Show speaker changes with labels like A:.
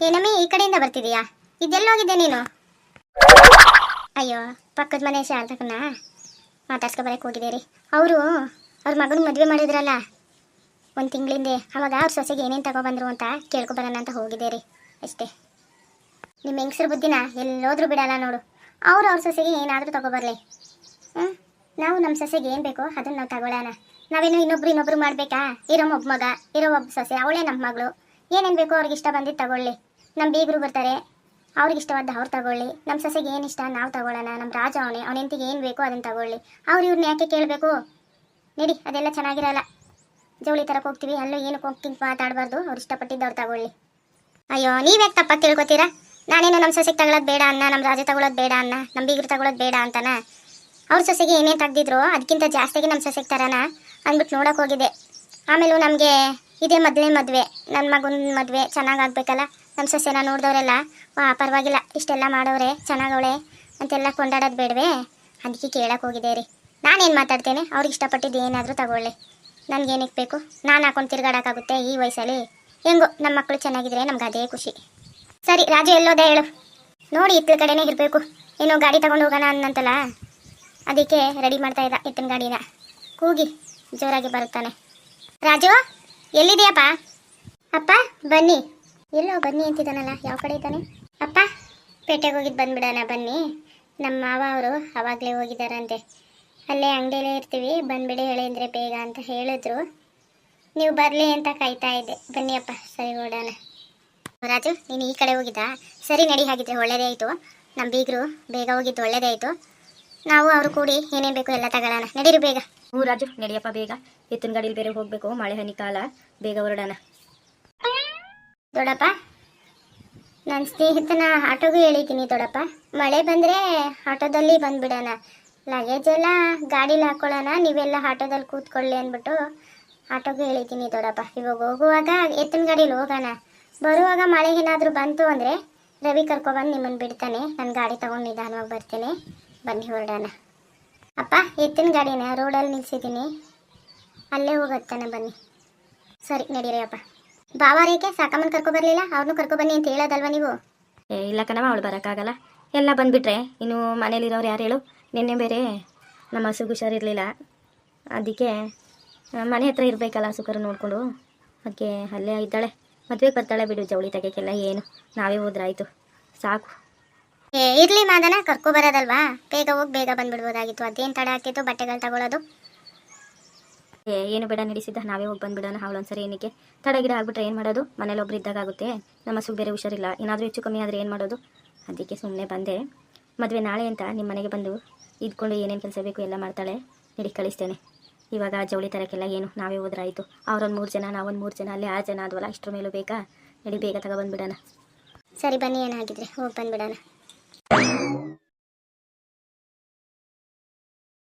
A: ಏನಮ್ಮಿ ಈ ಕಡೆಯಿಂದ ಬರ್ತಿದೀಯಾ? ಇದೆಲ್ಲೋಗಿದ್ದೆ ನೀನು? ಅಯ್ಯೋ, ಪಕ್ಕದ ಮನೆ ಶಾರದಕ್ಕನ್ನ ಮಾತಾಡ್ಸ್ಕೊ ಬರಕ್ಕೆ ಹೋಗಿದ್ದೀರಿ ಅವರು, ಅವ್ರ ಮಗನ ಮದುವೆ ಮಾಡಿದ್ರಲ್ಲ? ಒಂದು ತಿಂಗಳಿಂದೆ. ಅವಾಗ ಅವ್ರ ಸೊಸೆಗೆ ಏನೇನು ತಗೊಬಂದ್ರು ಅಂತ ಕೇಳ್ಕೊಬರೋಣ ಅಂತ ಹೋಗಿದ್ದೆ ರೀ. ಅಷ್ಟೇ. ನಿಮ್ಮ ಹೆಂಗಸ್ರ ಬುದ್ಧಿನ? ಎಲ್ಲೋದ್ರೂ ಬಿಡಲ್ಲ ನೋಡು. ಅವ್ರು ಅವ್ರ ಸೊಸೆಗೆ ಏನಾದರೂ ತಗೊಬರಲಿ. ಹ್ಞೂ ನಾವು ನಮ್ಮ ಸೊಸೆಗೆ ಏನು ಬೇಕೋ ಅದನ್ನು ನಾವು ತಗೊಳ್ಳೋಣ ನಾವೇನು ಇನ್ನೊಬ್ರು ಇನ್ನೊಬ್ರು ಮಾಡಬೇಕಾ? ಇರೋ ಒಬ್ಬ ಮಗ, ಇರೋ ಒಬ್ಬ ಸೊಸೆ, ಅವಳೇ ನಮ್ಮ ಮಗಳು. ಏನೇನು ಬೇಕೋ ಅವ್ರಿಗೆ ಇಷ್ಟ ಬಂದಿದ್ದು ತಗೊಳ್ಳಿ. ನಮ್ಮ ಬೀಗರು ಬರ್ತಾರೆ. ಅವ್ರಿಗೆ ಇಷ್ಟವಾದ ಅವ್ರು ತಗೊಳ್ಳಿ. ನಮ್ಮ ಸೊಸೆಗೆ ಏನು ಇಷ್ಟ ನಾವು ತಗೊಳ್ಳೋಣ. ನಮ್ಮ ರಾಜ ಅವನೇ, ಅವನ ಏನು ಬೇಕೋ ಅದನ್ನು ತಗೊಳ್ಳಿ. ಅವ್ರು ಇವ್ರನ್ನ ಯಾಕೆ ಕೇಳಬೇಕು? ನೀಡಿ, ಅದೆಲ್ಲ ಚೆನ್ನಾಗಿರಲ್ಲ. ಜವಳಿ ತರಕ್ಕೆ ಹೋಗ್ತೀವಿ, ಅಲ್ಲೂ ಏನು ಹೋಗ್ತೀನಿ ಮಾತಾಡಬಾರ್ದು. ಅವ್ರು ಇಷ್ಟಪಟ್ಟಿದ್ದು ಅವ್ರು ತಗೊಳ್ಳಿ. ಅಯ್ಯೋ ನೀವ್ಯಾಕೆ ತಪ್ಪ ತಿಳ್ಕೊತೀರಾ? ನಾನೇನು ನಮ್ಮ ಸೊಸೆಗೆ ತಗೊಳ್ಳೋದು ಬೇಡ ಅನ್ನ ನಮ್ಮ ರಾಜ ತಗೊಳ್ಳೋದು ಬೇಡ ಅನ್ನ ನಮ್ಮ ಬೀಗರು ತಗೊಳ್ಳೋದು ಬೇಡ ಅಂತಾನೆ? ಅವ್ರ ಸೊಸೆಗೆ ಏನೇನು ತೆಗ್ದಿದ್ರು ಅದಕ್ಕಿಂತ ಜಾಸ್ತಿಗೆ ನಮ್ಮ ಸೊಸೆಗೆ ತರನ? ಅಂದ್ಬಿಟ್ಟು ನೋಡೋಕೆ ಹೋಗಿದೆ. ಆಮೇಲೂ ನಮಗೆ ಇದೇ ಮದುವೆ ಮದುವೆ. ನನ್ನ ಮಗನ ಮದುವೆ ಚೆನ್ನಾಗಿ ಆಗ್ಬೇಕಲ್ಲ? ನಮ್ಮ ಸೊಸೆನ ನೋಡಿದವರೆಲ್ಲ, ವಾ, ಪರವಾಗಿಲ್ಲ, ಇಷ್ಟೆಲ್ಲ ಮಾಡೋರೆ ಚೆನ್ನಾಗವಳೆ ಅಂತೆಲ್ಲ ಕೊಂಡಾಡೋದು ಬೇಡವೇ? ಅದಕ್ಕೆ ಕೇಳಕ್ಕೆ ಹೋಗಿದೆ ರೀ. ನಾನೇನು ಮಾತಾಡ್ತೇನೆ? ಅವ್ರಿಗೆ ಇಷ್ಟಪಟ್ಟಿದ್ದು ಏನಾದರೂ ತಗೊಳ್ಳಿ. ನನಗೇನಕ್ಕೆ ಬೇಕು? ನಾನು ಹಾಕೊಂಡು ತಿರ್ಗಾಡೋಕ್ಕಾಗುತ್ತೆ ಈ ವಯಸ್ಸಲ್ಲಿ? ಹೆಂಗೋ ನಮ್ಮ ಮಕ್ಕಳು ಚೆನ್ನಾಗಿದ್ರೆ ನಮ್ಗೆ ಅದೇ ಖುಷಿ. ಸರಿ, ರಾಜು ಎಲ್ಲೋದೆ ಹೇಳು. ನೋಡಿ ಇತ್ತಲ ಕಡೆನೇ ಇರಬೇಕು. ಏನೋ ಗಾಡಿ ತಗೊಂಡು ಹೋಗೋಣ ಅನ್ನಂತಲ್ಲ? ಅದಕ್ಕೆ ರೆಡಿ ಮಾಡ್ತಾ ಇದ್ದ ಎತ್ತಿನ ಗಾಡಿನ. ಕೂಗಿ ಜೋರಾಗಿ ಬರುತ್ತಾನೆ. ರಾಜು? ಎಲ್ಲಿದೆಯಪ್ಪ? ಅಪ್ಪ, ಬನ್ನಿ. ಎಲ್ಲೋ ಬನ್ನಿ ಅಂತಿದ್ದಾನಲ್ಲ, ಯಾವ ಕಡೆ ಇದ್ದಾನೆ? ಅಪ್ಪ, ಪೇಟೆಗೆ ಹೋಗಿದ್ದು ಬಂದ್ಬಿಡೋಣ, ಬನ್ನಿ. ನಮ್ಮ ಮಾವ ಅವರು ಅವಾಗಲೇ ಹೋಗಿದ್ದಾರಂತೆ. ಅಲ್ಲೇ ಅಂಗಡಿಯಲ್ಲೇ ಇರ್ತೀವಿ, ಬಂದ್ಬಿಡಿ ಹೇಳಿ ಅಂದರೆ ಬೇಗ ಅಂತ ಹೇಳಿದ್ರು. ನೀವು ಬರಲಿ ಅಂತ ಕಾಯ್ತಾ ಇದ್ದೆ. ಬನ್ನಿ ಅಪ್ಪ, ಸರಿ ಓಡೋಣ ರಾಜು, ನೀನು ಈ ಕಡೆ ಹೋಗಿದ್ದಾ? ಸರಿ ನಡಿ, ಹಾಗಿದ್ರೆ ಒಳ್ಳೇದೇ ಆಯಿತು. ನಮ್ಮ ಬೀಗರು ಬೇಗ ಹೋಗಿದ್ದು ಒಳ್ಳೇದೇ ಆಯಿತು. ನಾವು ಅವರು ಕೂಡಿ ಏನೇನು ಬೇಕು ಎಲ್ಲ ತಗೊಳ್ಳೋಣ. ನಡೀರಿ ಬೇಗ.
B: ಹ್ಞೂ ರಾಜು, ನಡಿಯಪ್ಪ ಬೇಗ. ಎತ್ತಿನ ಬೇರೆ ಹೋಗಬೇಕು. ಮಳೆ ಹನಿ ಕಾಲ. ಬೇಗ ಹೊರಡೋಣ.
A: ದೊಡಪ್ಪ ನನ್ನ ಸ್ನೇಹಿತನ ಆಟೋಗೂ ಹೇಳಿದ್ದೀನಿ ದೊಡ್ಡಪ್ಪ. ಮಳೆ ಬಂದರೆ ಆಟೋದಲ್ಲಿ ಬಂದ್ಬಿಡೋಣ. ಲಗೇಜ್ ಎಲ್ಲ ಗಾಡೀಲಿ ಹಾಕೊಳ್ಳೋಣ. ನೀವೆಲ್ಲ ಆಟೋದಲ್ಲಿ ಕೂತ್ಕೊಳ್ಳಿ ಅಂದ್ಬಿಟ್ಟು ಆಟೋಗೂ ಹೇಳಿದ್ದೀನಿ ದೊಡ್ಡಪ್ಪ. ಇವಾಗ ಹೋಗುವಾಗ ಎತ್ತಿನ ಗಾಡೀಲಿ ಹೋಗೋಣ. ಬರುವಾಗ ಮಳೆ ಏನಾದರೂ ಬಂತು ಅಂದರೆ ರವಿ ಕರ್ಕೊಬಂದು ನಿಮ್ಮನ್ನು ಬಿಡ್ತಾನೆ. ನಾನು ಗಾಡಿ ತೊಗೊಂಡು ನಿಧಾನವಾಗಿ ಬರ್ತೇನೆ. ಬನ್ನಿ, ಹೊರಡೋಣ. ಅಪ್ಪ, ಎತ್ತಿನ ಗಾಡಿನ, ರೋಡಲ್ಲಿ ನಿಲ್ಸಿದ್ದೀನಿ. ಅಲ್ಲೇ ಹೋಗತ್ತಾನೆ, ಬನ್ನಿ. ಸರಿ, ನಡೀರಿ ಅಪ್ಪ. ಬಾವಾರೇಕೆ ಸಾಕಮ್ಮನ ಕರ್ಕೊ ಬರಲಿಲ್ಲ? ಅವ್ರನ್ನೂ ಕರ್ಕೊ ಬನ್ನಿ ಅಂತ ಹೇಳೋದಲ್ವ ನೀವು?
B: ಏ, ಇಲ್ಲ ಕಣವ ಅವಳು ಬರೋಕ್ಕಾಗಲ್ಲ. ಎಲ್ಲ ಬಂದುಬಿಟ್ರೆ, ಇನ್ನು ಮನೇಲಿರೋರು ಯಾರು ಹೇಳು? ನಿನ್ನೆ ಬೇರೆ ನಮ್ಮ ಹಸುಗೆ ಹುಷಾರಿರಲಿಲ್ಲ. ಅದಕ್ಕೆ ಮನೆ ಹತ್ರ ಇರಬೇಕಲ್ಲ ಸುಕರು ನೋಡಿಕೊಂಡು. ಅದಕ್ಕೆ ಅಲ್ಲೇ ಇದ್ದಾಳೆ. ಮದುವೆಗೆ ಬರ್ತಾಳೆ ಬಿಡು, ಜವಳಿ ತೆಗೆಕ್ಕೆಲ್ಲ ಏನು. ನಾವೇ ಹೋದ್ರಾಯ್ತು ಸಾಕು.
A: ಏ ಇರ್ಲಿ ಮಾದನ ಕರ್ಕೊ ಬರೋದಲ್ವಾ? ಬೇಗ ಹೋಗಿ ಬೇಗ ಬಂದ್ಬಿಡ್ಬೋದಾಗಿತ್ತು. ಅದೇನು ತಡ ಆಗ್ತಿತ್ತು? ಬಟ್ಟೆಗಳು ತಗೊಳ್ಳೋದು
B: ಏ ಏನು ಬೇಡ ನಡೆಸಿದ್ದ ನಾವೇ ಹೋಗಿ ಬಂದ್ಬಿಡೋಣ ಅವಳೊಂದ್ಸರಿ ಏನಕ್ಕೆ? ತಡ ಗಿಡ ಆಗ್ಬಿಟ್ರೆ ಏನು ಮಾಡೋದು? ಮನೇಲಿ ಒಬ್ರು ಇದ್ದಾಗುತ್ತೆ ನಮ್ಮ ಹಸುಗೆ ಬೇರೆ ಹುಷಾರಿಲ್ಲ. ಏನಾದರೂ ಹೆಚ್ಚು ಕಮ್ಮಿ ಆದರೆ ಏನು ಮಾಡೋದು? ಅದಕ್ಕೆ ಸುಮ್ಮನೆ ಬಂದೆ. ಮದುವೆ ನಾಳೆ ಅಂತ ನಿಮ್ಮ ಮನೆಗೆ ಬಂದು ಇದ್ಕೊಂಡು ಏನೇನು ಕೆಲಸ ಬೇಕು ಎಲ್ಲ ಮಾಡ್ತಾಳೆ. ನಡಿ ಕಳಿಸ್ತೇನೆ. ಇವಾಗ ಜವಳಿ ತರಕ್ಕೆಲ್ಲ ಏನು? ನಾವೇ ಹೋದ್ರಾಯಿತು. ಅವ್ರೊಂದು ಮೂರು ಜನ ನಾವೊಂದು ಮೂರು ಜನ ಅಲ್ಲಿ ಆರು ಜನ ಆದ್ವಲ್ಲ ಇಷ್ಟರ ಮೇಲೂ ಬೇಕಾ? ನಡಿ ಬೇಗ ತಗೊಬಂದ್ಬಿಡೋಣ
A: ಸರಿ ಬನ್ನಿ ಏನಾಗಿದ್ರೆ. ಹೋಗಿ ಬಂದ್ಬಿಡೋಣ. you.